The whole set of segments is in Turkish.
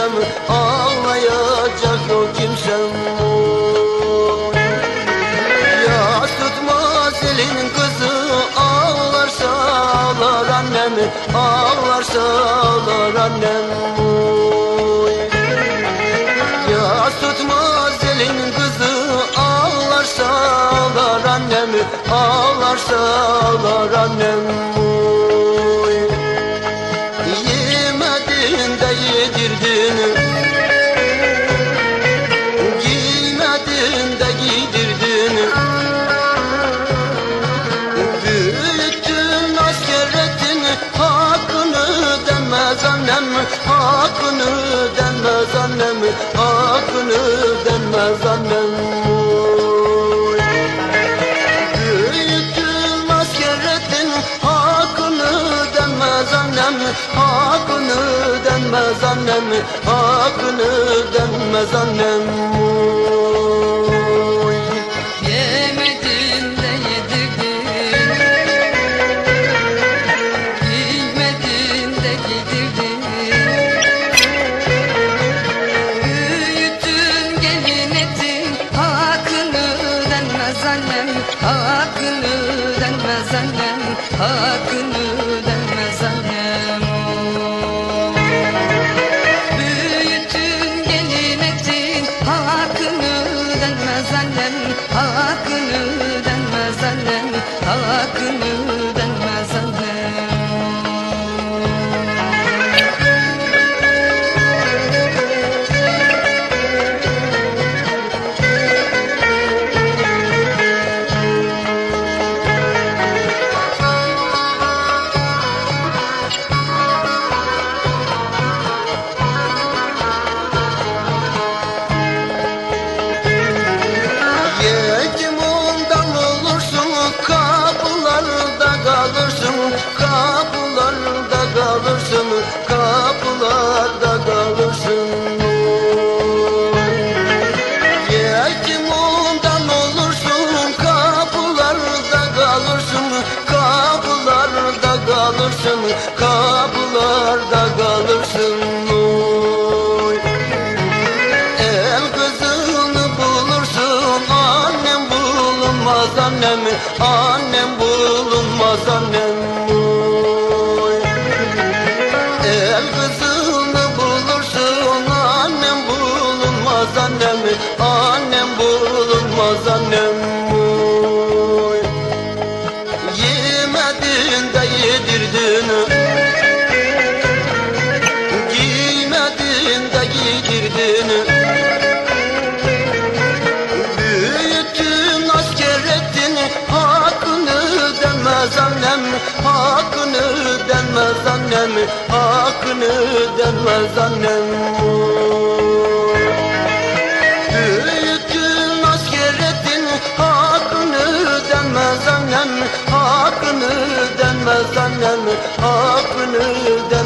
kimsem Ağlayacak yok kimsem Ya tutmaz elin kızı Ağlarsa ağlar annem Ağlarsa ağlar annem Ya tutmaz elin kızı Ağlarsa ağlar annem Ağlarsa ağlar annem Ramazan memnun Büyütülmez kerretin hakkını denmez annem Hakkını denmez annem Hakkını denmez annem Hakkını denmez annem. 啊。yaşım kal demez annem Hakkını demez annem. Büyüttün askeretin Hakkını demez annem Hakkını demez annem Hakkını demez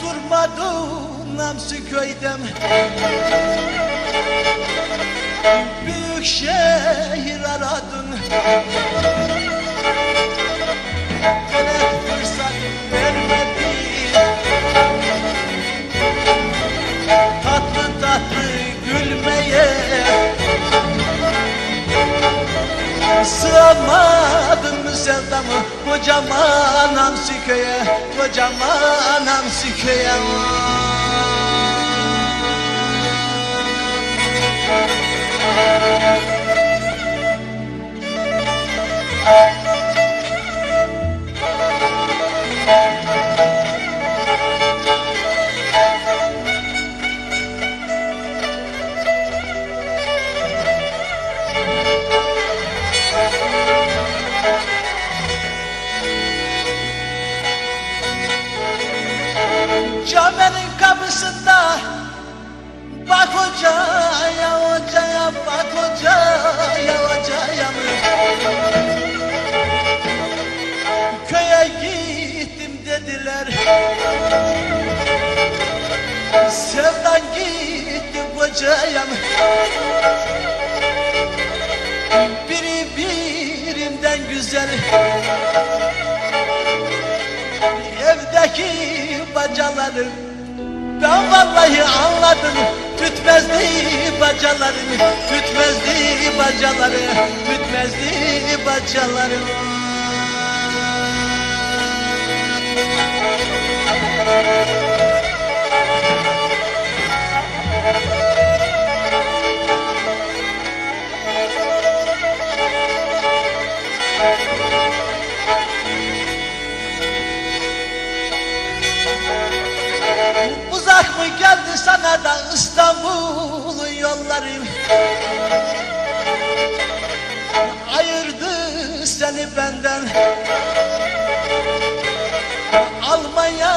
Durmadın Namsı köyden. Büyük şehir aradın. Bana fırsat Sığamadın mı sevdamı kocaman Hamsiköye Kocaman Hamsiköye Cami'nin Evdeki bacaları. Ben vallahi anladım. Tütmezdi bacaları Tütmezdi bacaları Tütmezdi bacaları. Uzak mı geldi sana da İstanbul'un yolları Ayırdı seni benden. Almanya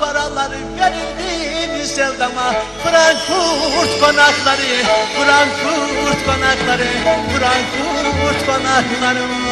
paraları verildi mi sevdama Frankfurt konakları Frankfurt konakları Frankfurt konakları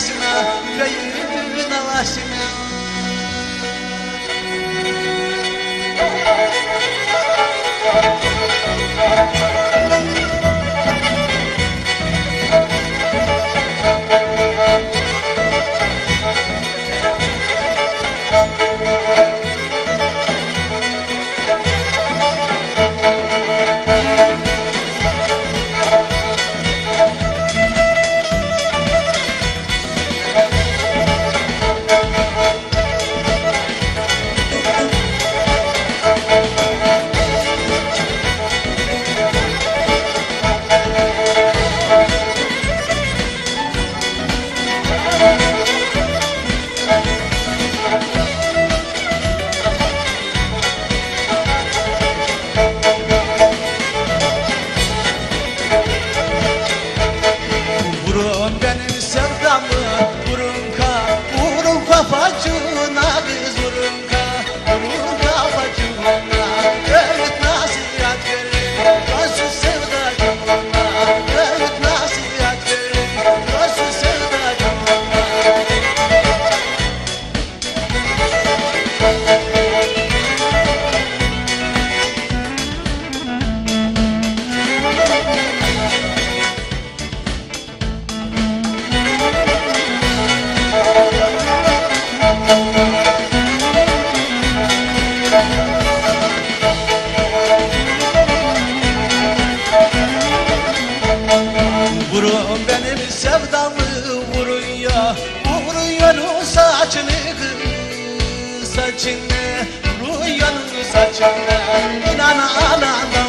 Havasına Köyün havasına Rüyanın saçını İnan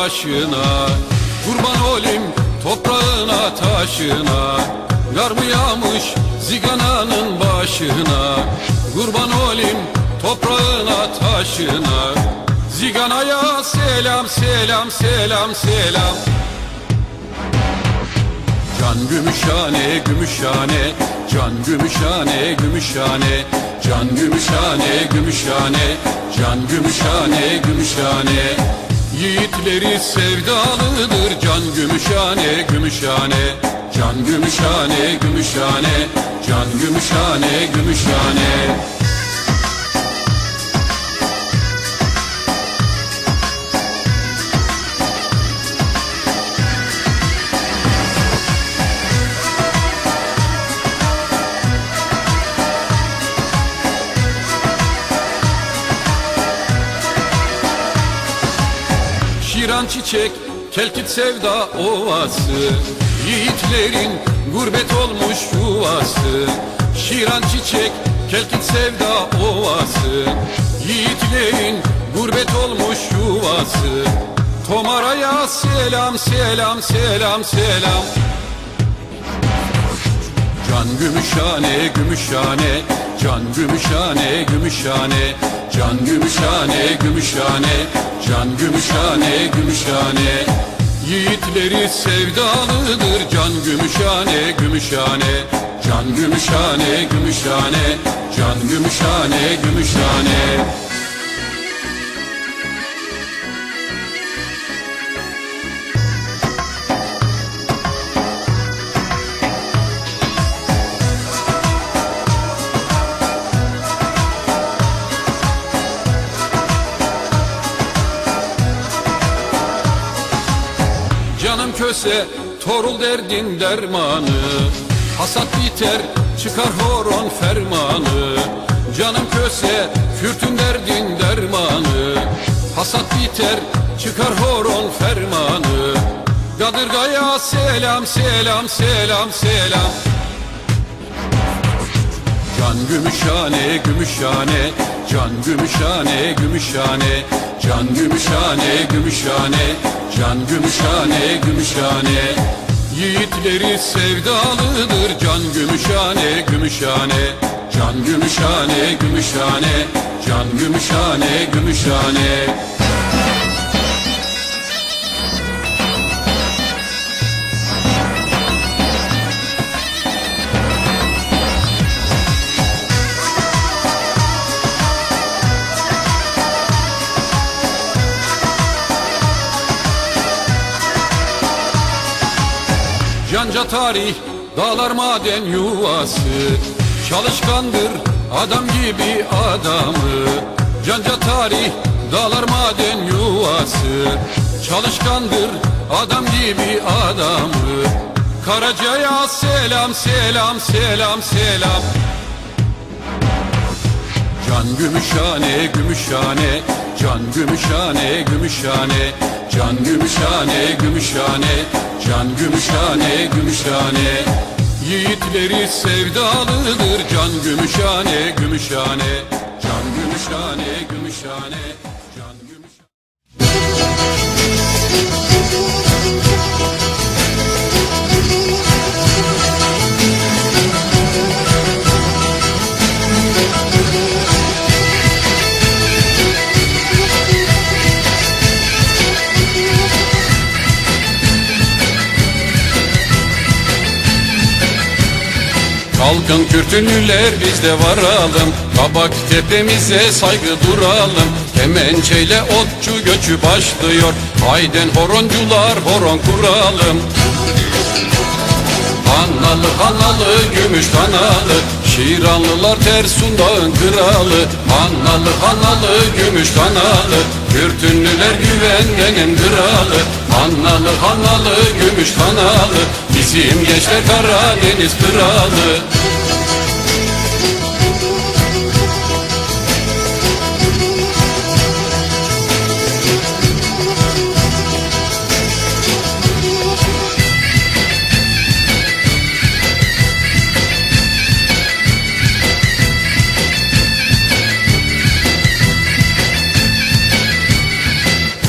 başına Kurban olayım toprağına taşına. Kar mı yağmış zigananın başına Kurban olayım toprağına taşına. Ziganaya selam selam selam selam. Can gümüşhane gümüşhane Can gümüşhane gümüşhane. Can gümüşhane gümüşhane Can gümüşhane gümüşhane Yiğitleri sevdalıdır. Can gümüşhane gümüşhane Can gümüşhane gümüşhane Can gümüşhane gümüşhane Şiran çiçek, kelkit sevda ovası. Yiğitlerin gurbet olmuş yuvası. Şiran çiçek, kelkit sevda ovası. Yiğitlerin gurbet olmuş yuvası. Tomaraya selam selam selam selam. Can gümüşhane gümüşhane Can gümüşhane gümüşhane. Can gümüşhane gümüşhane. Can gümüşhane gümüşhane. Yiğitleri sevdalıdır. Can gümüşhane gümüşhane. Can gümüşhane gümüşhane. Can gümüşhane gümüşhane Köse torul derdin dermanı. Hasat biter çıkar horon fermanı. Canım köse kürtün derdin dermanı. Hasat biter çıkar horon fermanı. Kadırgaya selam selam selam selam Can gümüşhane gümüşhane. Can gümüşhane gümüşhane. Can gümüşhane gümüşhane. Can gümüşhane gümüşhane. Yiğitleri sevdalıdır. Can gümüşhane gümüşhane. Can gümüşhane gümüşhane. Can gümüşhane gümüşhane tarih dağlar maden yuvası. Çalışkandır adam gibi adamı. Canca tarih dağlar maden yuvası. Çalışkandır adam gibi adamı. Karaca'ya selam selam selam selam. Can Gümüşhane, Gümüşhane, Can Gümüşhane, Gümüşhane, Can Gümüşhane, Gümüşhane, Can Gümüşhane, Gümüşhane. Yiğitleri sevdalıdır Can Gümüşhane, Gümüşhane, Can Gümüşhane, Gümüşhane. Kalkın kürtünlüler biz de varalım. Kabak tepemize saygı duralım. Kemençeyle otçu göçü başlıyor. Hayden horoncular horon kuralım. Hanalı hanalı gümüş kanalı Şiranlılar Tersun dağın kralı Hanalı hanalı gümüş kanalı Kürtünlüler güvenmenin kralı. Hanalı hanalı gümüş kanalı Bizim gençler Karadeniz kralı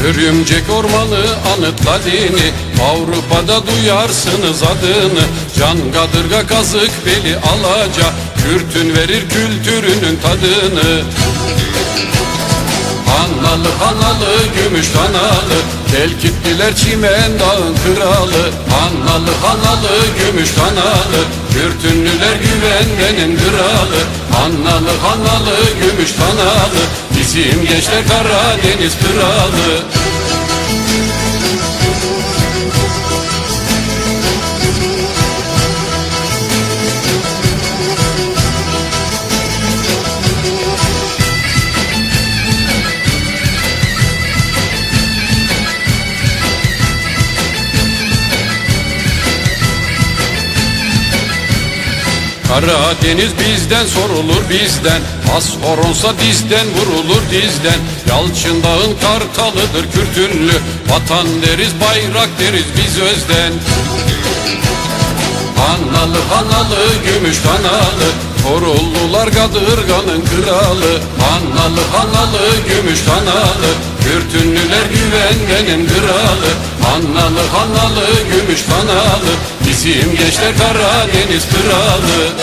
Örümcek ormanı anıtla dini. Avrupa'da duyarsınız adını. Can kadırga kazık beli alaca. Kürtün verir kültürünün tadını. Hanalı hanalı gümüş kanalı Telkitliler çimen dağın kralı. Hanalı hanalı gümüş kanalı Kürtünlüler güvenmenin kralı. Hanalı hanalı gümüş kanalı Bizim gençler Karadeniz kralı Karadeniz bizden sorulur bizden. As horonsa dizden vurulur dizden. Yalçın dağın kartalıdır kürtünlü. Vatan deriz bayrak deriz biz özden. Hanalı hanalı gümüş kanalı Korullular kadırganın kralı. Hanalı hanalı gümüş kanalı Kürtünlüler güvenmenin kralı. Hanalı hanalı gümüş kanalı Bizim gençler Karadeniz kralı